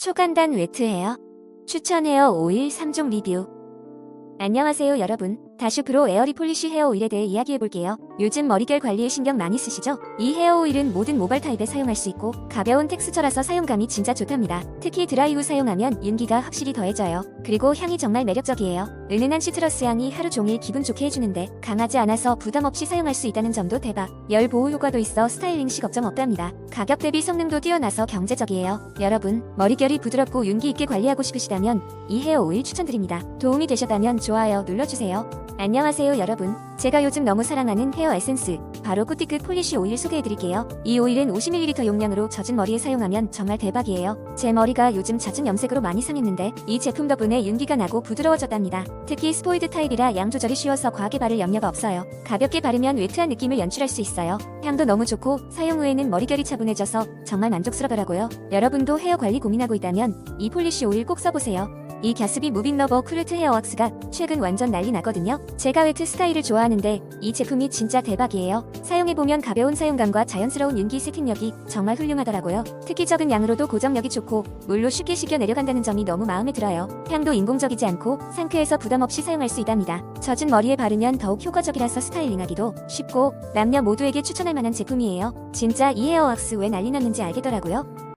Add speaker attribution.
Speaker 1: 초간단 웨트 헤어 추천 헤어 오일 3종 리뷰. 안녕하세요 여러분 다슈 프로 에어리 폴리쉬 헤어 오일에 대해 이야기해볼게요. 요즘 머릿결 관리에 신경 많이 쓰시죠? 이 헤어 오일은 모든 모발 타입에 사용할 수 있고 가벼운 텍스처라서 사용감이 진짜 좋답니다. 특히 드라이 후 사용하면 윤기가 확실히 더해져요. 그리고 향이 정말 매력적이에요. 은은한 시트러스 향이 하루 종일 기분 좋게 해주는데 강하지 않아서 부담 없이 사용할 수 있다는 점도 대박. 열 보호 효과도 있어 스타일링 시 걱정 없답니다. 가격 대비 성능도 뛰어나서 경제적이에요. 여러분 머릿결이 부드럽고 윤기 있게 관리하고 싶으시다면 이 헤어 오일 추천드립니다. 도움이 되셨다면 좋아요 눌러주세요. 안녕하세요 여러분. 제가 요즘 너무 사랑하는 헤어 에센스 바로 꾸티끝 폴리쉬 오일 소개해드릴게요. 이 오일은 50ml 용량으로 젖은 머리에 사용하면 정말 대박이에요. 제 머리가 요즘 잦은 염색으로 많이 상했는데 이 제품 덕분에 윤기가 나고 부드러워졌답니다. 특히 스포이드 타입이라 양 조절이 쉬워서 과하게 바를 염려가 없어요. 가볍게 바르면 웨트한 느낌을 연출할 수 있어요. 향도 너무 좋고 사용 후에는 머릿결이 차분해져서 정말 만족스러더라고요. 여러분도 헤어 관리 고민하고 있다면 이 폴리쉬 오일 꼭 써보세요. 이 갸스비 무빈 러버 쿨트 헤어 왁스가 최근 완전 난리 나거든요. 제가 웨트 스타일을 좋아하는데 이 제품이 진짜 대박이에요. 사용해보면 가벼운 사용감과 자연스러운 윤기 세팅력이 정말 훌륭하더라고요. 특히 적은 양으로도 고정력이 좋고 물로 쉽게 식혀 내려간다는 점이 너무 마음에 들어요. 향도 인공적이지 않고 상쾌해서 부담 없이 사용할 수 있답니다. 젖은 머리에 바르면 더욱 효과적이라서 스타일링하기도 쉽고 남녀 모두에게 추천할 만한 제품이에요. 진짜 이 헤어 왁스 왜 난리 났는지 알겠더라고요.